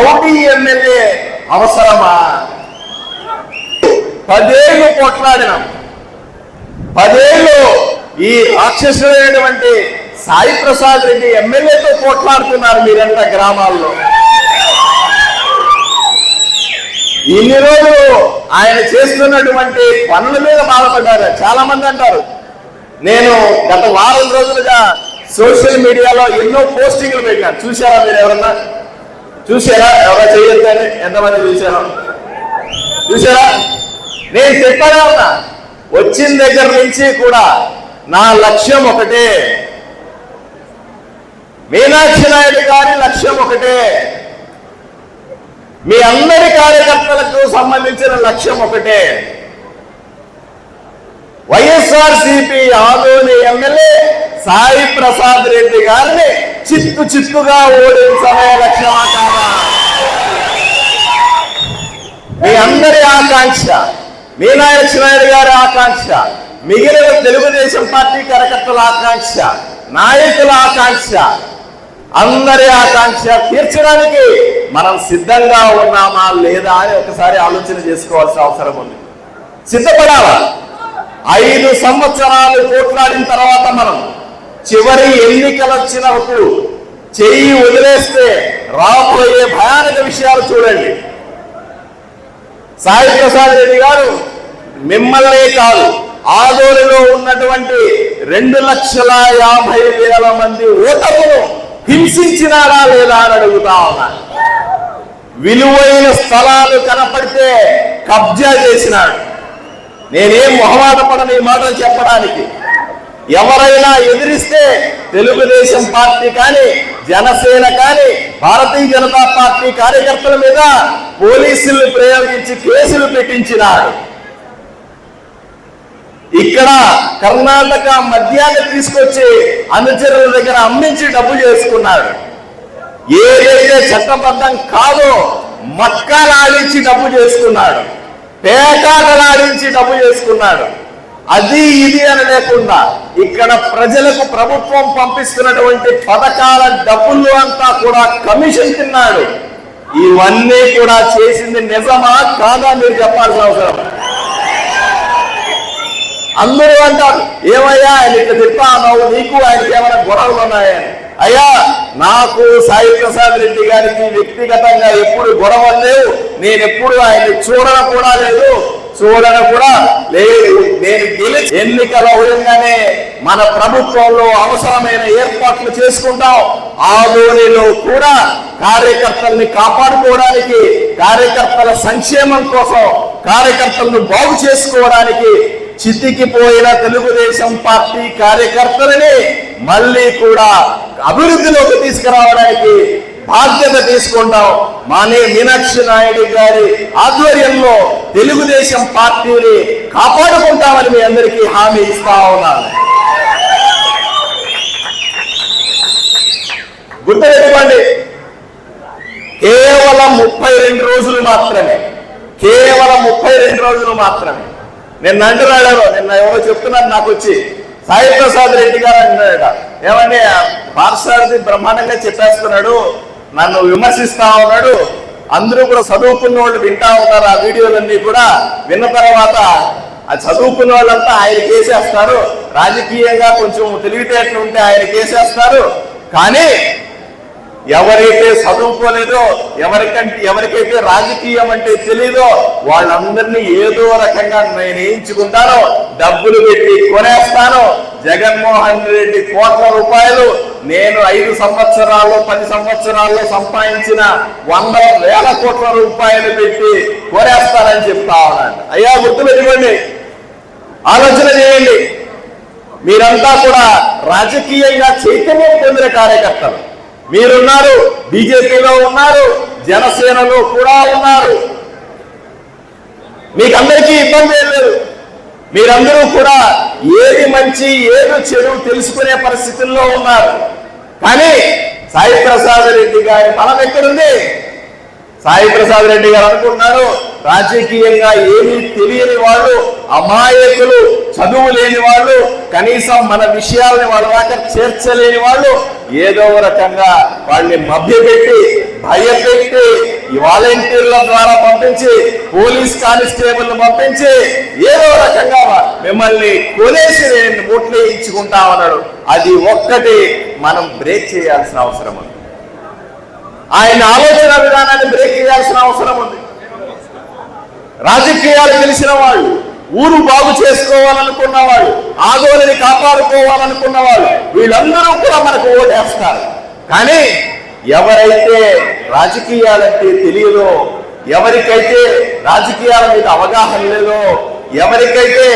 Rowdy MLA అవసరమా? పదేళ్ళు కొట్లాడినాం పదేళ్ళు ఈ రాక్షసుడైనటువంటి సాయి ప్రసాద్ రెడ్డి ఎమ్మెల్యేతో పోట్లాడుతున్నారు మీరంతా గ్రామాల్లో. ఇన్ని రోజులు ఆయన చేస్తున్నటువంటి పనుల మీద బాధపడ్డారు. చాలా మంది అంటారు నేను గత వారం రోజులుగా సోషల్ మీడియాలో ఎన్నో పోస్టింగ్లు పెట్టాను. చూసారా మీరు ఎవరన్నా? చూసారా ఎవరా చేయొద్దని? ఎంతమంది చూసారా చూసారా నేను చెప్పానే ఉన్నా. వచ్చిన దగ్గర నుంచి కూడా నా లక్ష్యం ఒకటే. మీనాక్షి నాయుడు గారి లక్ష్యం ఒకటే. మీ అందరి కార్యకర్తలకు సంబంధించిన లక్ష్యం ఒకటే. YSR CP Adoni MLA Sai Prasad Reddy గారిని చిత్తు చిత్తుగా ఓడించమే సమయ మీ అందరి ఆకాంక్ష మీనాయక్ష నాయుడు గారి ఆకాంక్ష మిగిలిన తెలుగుదేశం పార్టీ కార్యకర్తల ఆకాంక్ష నాయకుల ఆకాంక్ష అందరి ఆకాంక్ష తీర్చడానికి మనం సిద్ధంగా ఉన్నామా లేదా అని ఒకసారి ఆలోచన చేసుకోవాల్సిన అవసరం ఉంది. సిద్ధపడాలా? ఐదు సంవత్సరాలు పోట్లాడిన తర్వాత మనం చివరి ఎన్నికలు వచ్చినప్పుడు చెయ్యి వదిలేస్తే రాబోయే భయానక విషయాలు చూడండి. సాయి ప్రసాద్ రెడ్డి గారు మిమ్మల్నే కాదు ఆదోళనలో ఉన్నటువంటి రెండు లక్షల యాభై వేల మంది ఓటర్లను హింసించినారా లేదా అని అడుగుతా ఉన్నా. విలువైన స్థలాలు కనపడితే కబ్జా చేసినాడు. నేనేం మొహమాట పడని మాటలు చెప్పడానికి? ఎవరైనా ఎదిరిస్తే తెలుగుదేశం పార్టీ కానీ జనసేన కానీ భారతీయ జనతా పార్టీ కార్యకర్తల మీద పోలీసులు ప్రయోగించి కేసులు పెట్టించినారు. ఇక్కడ కర్ణాటక మద్యాన్ని తీసుకొచ్చి అనుచరుల దగ్గర అమ్మించి డబ్బు చేసుకున్నాడు ఏదైతే చట్టబద్ధం కాదో మక్కలాడించి డబ్బు చేసుకున్నాడు పేకాటలాడి డబ్బు చేసుకున్నాడు. అది ఇది అని లేకుండా ఇక్కడ ప్రజలకు ప్రభుత్వం పంపిస్తున్నటువంటి పథకాల డబ్బులు అంతా కూడా కమిషన్ తిన్నాడు. ఇవన్నీ కూడా చేసింది నిజమా కాదా మీరు చెప్పాల్సిన అవసరం? అందరూ అంటారు ఏమయ్యా ఆయన ఇట్లా తిప్పా అన్నావు నీకు ఆయనకి ఏమైనా గొడవలు ఉన్నాయని అయ్యా నాకు సాయి ప్రసాద్ రెడ్డి గారికి వ్యక్తిగతంగా ఎప్పుడు గొడవలు లేవు. నేను ఎప్పుడు ఆయన్ని చూడడం కూడా లేదు. చూడన కూడా లేదు. నేను గెలిచి ఎన్నికల ఉదయంగానే మన ప్రభుత్వంలో అవసరమైన ఏర్పాట్లు చేసుకుంటాం. ఆదోనిలో కూడా కార్యకర్తల్ని కాపాడుకోవడానికి కార్యకర్తల సంక్షేమం కోసం కార్యకర్తలను బాగు చేసుకోవడానికి చితికిపోయిన తెలుగుదేశం పార్టీ కార్యకర్తలని మళ్ళీ కూడా అభివృద్ధిలోకి తీసుకురావడానికి బాధ్యత తీసుకుంటాం. మానే మీనాక్షి నాయుడు గారి ఆధ్వర్యంలో తెలుగుదేశం పార్టీని కాపాడుకుంటామని మీ అందరికీ హామీ ఇస్తా ఉన్నాను. గుర్తుపెట్టుకోండి. కేవలం ముప్పై రెండు రోజులు మాత్రమే. కేవలం ముప్పై రెండు రోజులు మాత్రమే. నిన్న అంటున్నాడు నిన్న ఎవరో చెప్తున్నారు నాకు వచ్చి. సాయి ప్రసాద్ రెడ్డి గారు అంటున్నాడట. ఏమంటే పార్సారథి బ్రహ్మాండంగా చెప్పేస్తున్నాడు. నన్ను విమర్శిస్తా ఉన్నాడు. అందరూ కూడా చదువుకున్న వాళ్ళు వింటా ఉన్నారు ఆ వీడియోలన్నీ కూడా. విన్న తర్వాత ఆ చదువుకున్న వాళ్ళంతా ఆయన కేసేస్తారు రాజకీయంగా కొంచెం తెలివితేటలు ఉంటే ఆయన కేసేస్తారు కానీ ఎవరైతే చదువుకోలేదో ఎవరికంటే ఎవరికైతే రాజకీయం అంటే తెలీదో వాళ్ళందరినీ ఏదో రకంగా నేను ఎంచుకుంటానో డబ్బులు పెట్టి కొనేస్తాను. జగన్మోహన్ రెడ్డి కోట్ల రూపాయలు నేను ఐదు సంవత్సరాల్లో పది సంవత్సరాల్లో సంపాదించిన వందల వేల కోట్ల రూపాయలు పెట్టి కొనేస్తానని చెప్తా ఉన్నాను. అయ్యా గుర్తుపెట్టుకోండి. ఆలోచన చేయండి. మీరంతా కూడా రాజకీయంగా చైతన్యం పొందిన కార్యకర్తలు. మీరున్నారు బీజేపీలో ఉన్నారు జనసేనలో కూడా ఉన్నారు. మీకు అందరికీ ఇబ్బంది ఏం లేదు. మీరందరూ కూడా ఏది మంచి ఏది చెడు తెలుసుకునే పరిస్థితుల్లో ఉన్నారు. కానీ సాయి ప్రసాద్ రెడ్డి గారి బలం ఎక్కడుంది? సాయి ప్రసాద్ రెడ్డి గారు అనుకుంటున్నారు రాజకీయంగా ఏమీ తెలియని వాళ్ళు అమాయకులు చదువు లేని వాళ్ళు కనీసం మన విషయాలని వాళ్ళ దాకా చేర్చలేని వాళ్ళు ఏదో రకంగా వాళ్ళని మభ్యపెట్టి భయపెట్టి వాలంటీర్ల ద్వారా పంపించి పోలీస్ కానిస్టేబుల్ పంపించి ఏదో రకంగా మిమ్మల్ని కొనేసి నేను ఓట్లు ఇచ్చుకుంటామన్నాడు అది ఒక్కటి మనం బ్రేక్ చేయాల్సిన అవసరం ఉంది. ఆయన ఆలోచన విధానాన్ని బ్రేక్ చేయాల్సిన అవసరం ఉంది. రాజకీయాలు తెలిసిన వాళ్ళు ఊరు బాగు చేసుకోవాలనుకున్న వాళ్ళు ఆదోళని కాపాడుకోవాలనుకున్న వాళ్ళు వీళ్ళందరూ కూడా మనకు ఓటేస్తారు. కానీ ఎవరైతే రాజకీయాలంటే తెలియదో ఎవరికైతే రాజకీయాల మీద అవగాహన లేదో ఎవరికైతే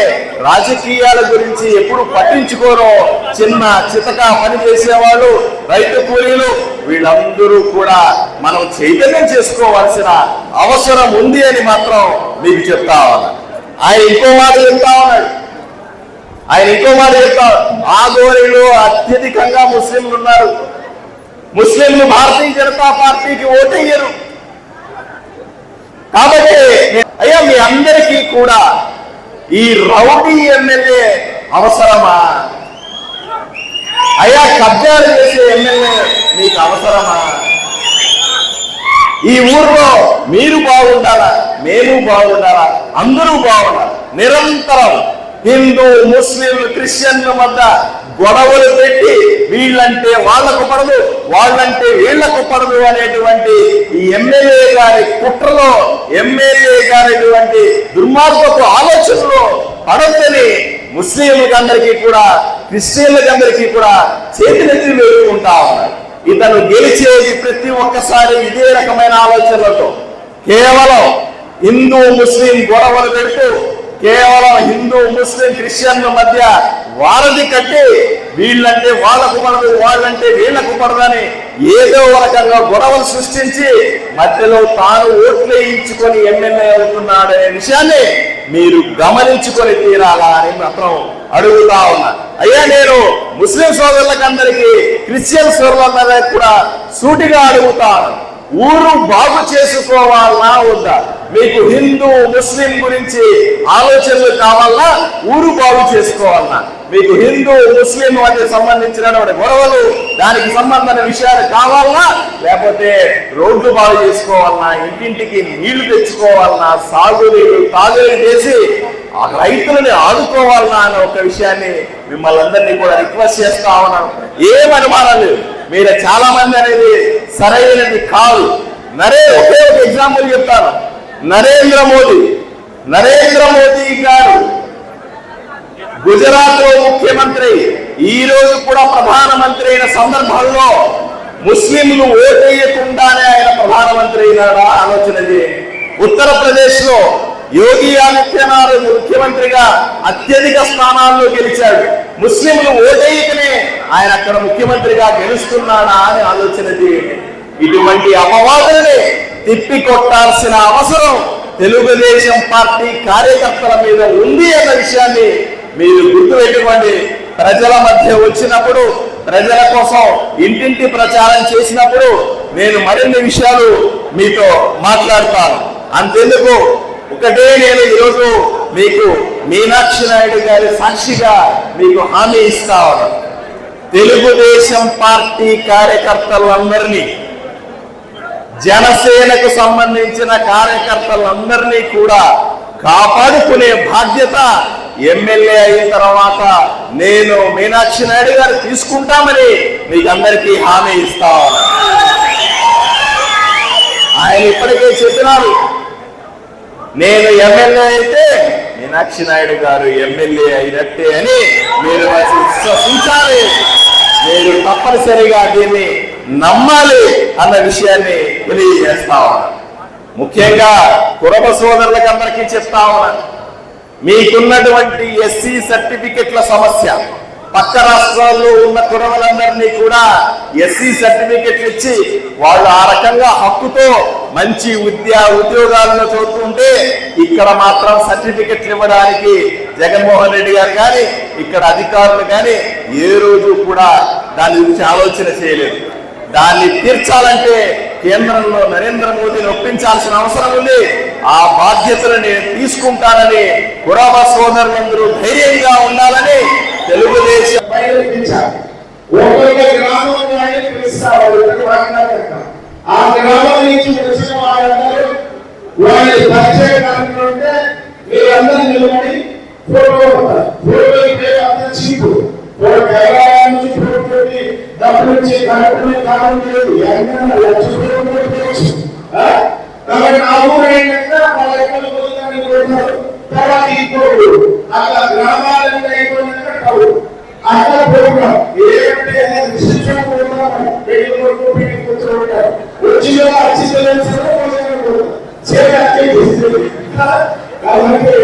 రాజకీయాల గురించి ఎప్పుడు పట్టించుకోరో చిన్న చితక పని చేసేవాళ్ళు రైతు కూలీలు వీళ్ళందరూ కూడా మనం చైతన్యం చేసుకోవాల్సిన అవసరం ఉంది అని మాత్రం మీకు చెప్తా ఆయన ఇంకో మాట చెప్తా ఉన్నాడు. ఆయన ఇంకో మాట చెప్తా ఆగోరిలో అత్యధికంగా ముస్లింలు ఉన్నారు. ముస్లింలు భారతీయ జనతా పార్టీకి ఓటయ్యరు కాబట్టి అయ్యా మీ అందరికీ కూడా ఈ రౌడీ ఎమ్మెల్యే అవసరమా? అయ్యా కబ్జాలు చేసే ఎమ్మెల్యే మీకు అవసరమా? ఈ ఊర్లో మీరు బాగుండాలా? మేము బాగుండాలా? అందరూ బాగుండాలి. నిరంతరం హిందూ ముస్లింలు క్రిస్టియన్ల మధ్య గొడవలు పెట్టి వీళ్ళంటే వాళ్ళకు పడదు వాళ్ళంటే వీళ్ళకు పడదు అనేటువంటి ఈ ఎమ్మెల్యే గారి కుట్రలో ఎమ్మెల్యే గారిటువంటి దుర్మార్గపు ఆలోచనలో పడద్దని ముస్లింలకందరికీ కూడా క్రిస్టియన్లకందరికీ కూడా చేతులెత్తి వేడుకుంటా ఉన్నారు. ఇతను గెలిచేది ప్రతి ఒక్కసారి ఇదే రకమైన ఆలోచనలతో. కేవలం హిందూ ముస్లిం గొడవలు పెడుతూ కేవలం హిందూ ముస్లిం క్రిస్టియన్ల మధ్య వాళ్ళది కట్టి వీళ్ళంటే వాళ్ళకు పడదు వాళ్ళంటే వీళ్ళకు పడదని ఏదో రకంగా గొడవలు సృష్టించి మధ్యలో తాను ఓట్లు వేయించుకొని ఎమ్మెల్యే అవుతున్నాడనే విషయాన్ని మీరు గమనించుకొని తీరాలా అని మాత్రం అడుగుతా ఉన్నా. అయ్యా నేను ముస్లిం సోదరులకందరికీ క్రిస్టియన్ సోదరులందరికీ కూడా సూటిగా అడుగుతాను. ఊరు బాగు చేసుకోవాలన్నా ఉండాలి. మీకు హిందూ ముస్లిం గురించి ఆలోచనలు కావాలన్నా ఊరు బాగు చేసుకోవాలన్నా. మీకు హిందూ ముస్లిం వాటికి సంబంధించినటువంటి గొడవలు దానికి సంబంధమైన విషయాలు కావాలన్నా లేకపోతే రోడ్లు బాగు చేసుకోవాలన్నా ఇంటింటికి నీళ్ళు తెచ్చుకోవాలన్నా సాగునీరు తాగునీరు చేసి ఆ రైతులని ఆదుకోవాలన్నా అనే ఒక విషయాన్ని మిమ్మల్ని అందరినీ కూడా రిక్వెస్ట్ చేస్తా ఉన్నాను. ఏం అనుమానం మీరు చాలా మంది అనేది సరైనది కాదు. నరే ఒకే ఒక ఎగ్జాంపుల్ చెప్తాను. నరేంద్ర మోదీ. నరేంద్ర మోదీ గారు గుజరాత్లో ముఖ్యమంత్రి. ఈ రోజు కూడా ప్రధానమంత్రి అయిన సందర్భంలో ముస్లింలు ఓటేయకుండానే ఆయన ప్రధానమంత్రి అయినారా ఆలోచన ఉత్తరప్రదేశ్లో యోగి ఆదిత్యనాథ్ ముఖ్యమంత్రిగా అత్యధిక స్థానాల్లో గెలిచాడు. ముస్లింలు ఓటేయకనే ఆయన అక్కడ ముఖ్యమంత్రిగా గెలుస్తున్నాడా అని ఆలోచన చేయండి ఇటువంటి అపవాదులనే తిప్పి కొట్టాల్సిన అవసరం తెలుగుదేశం పార్టీ కార్యకర్తల మీద ఉంది అన్న విషయాన్ని మీరు గుర్తుపెట్టుకోండి. ప్రజల మధ్య వచ్చినప్పుడు ప్రజల కోసం ఇంటింటి ప్రచారం చేసినప్పుడు నేను మరిన్ని విషయాలు మీతో మాట్లాడతాను. అంతెందుకు? ఒకటే నేను ఈరోజు మీకు మీనాక్షి నాయుడు గారి సాక్షిగా మీకు హామీ ఇస్తా ఉన్నాను. తెలుగుదేశం పార్టీ కార్యకర్తలందరినీ జనసేనకు సంబంధించిన కార్యకర్తలందరినీ కూడా కాపాడుకునే బాధ్యత ఎమ్మెల్యే అయిన తర్వాత నేను మీనాక్షి నాయుడు గారు తీసుకుంటామని మీకు అందరికీ హామీ ఇస్తా ఆయన ఇప్పటికే చెప్పినారు. నేను ఎమ్మెల్యే అయితే మీనాక్షి నాయుడు గారు ఎమ్మెల్యే అయినట్టే అని మీరు విశ్వసించాలి. మీరు తప్పనిసరిగా దీన్ని నమ్మాలి అన్న విషయాన్ని తెలియజేస్తా ఉన్నాను ముఖ్యంగా కురబ సోదరులకు అందరికీ చెప్తా ఉన్నాను మీకున్నటువంటి ఎస్సీ సర్టిఫికెట్ల సమస్య పక్క రాష్ట్రాల్లో ఉన్న కురవలందరినీ కూడా ఎస్సీ సర్టిఫికెట్లు ఇచ్చి వాళ్ళు ఆ రకంగా హక్కుతో మంచి విద్యా ఉద్యోగాలను చూస్తుంటే ఇక్కడ మాత్రం సర్టిఫికెట్లు ఇవ్వడానికి జగన్మోహన్ రెడ్డి గారు కానీ ఇక్కడ అధికారులు కానీ ఏ రోజు కూడా దాని గురించి ఆలోచన చేయలేదు. దాన్ని తీర్చాలంటే కేంద్రంలో నరేంద్ర మోదీని ఒప్పించాల్సిన అవసరం ఉంది. ఆ బాధ్యతలు నేను తీసుకుంటానని కురాబా సోదరులందరూ ధైర్యంగా ఉండాలని తెలుగుదేశం గ్రామంలో ఆ గ్రామం నుంచి వచ్చిన వాళ్ళ వాళ్ళ పరిచయ కార్యక్రమం ఉంటే మీరందరూ నిలబడి ఫోటో ఫోటో ఇస్తే చీపు. ఒక డబ్బులు ఇచ్చి లేదు. ఎక్కడ లక్ష కాబట్టి ఆ ఊరు ఏంటంటే వాళ్ళ ఎక్కడ పోతుందని కొడతారు. తర్వాత ఏమంటే రిసెప్షన్ పెళ్ళి కొడుకు పెళ్ళి కూతురు ఉంటారు. కాబట్టి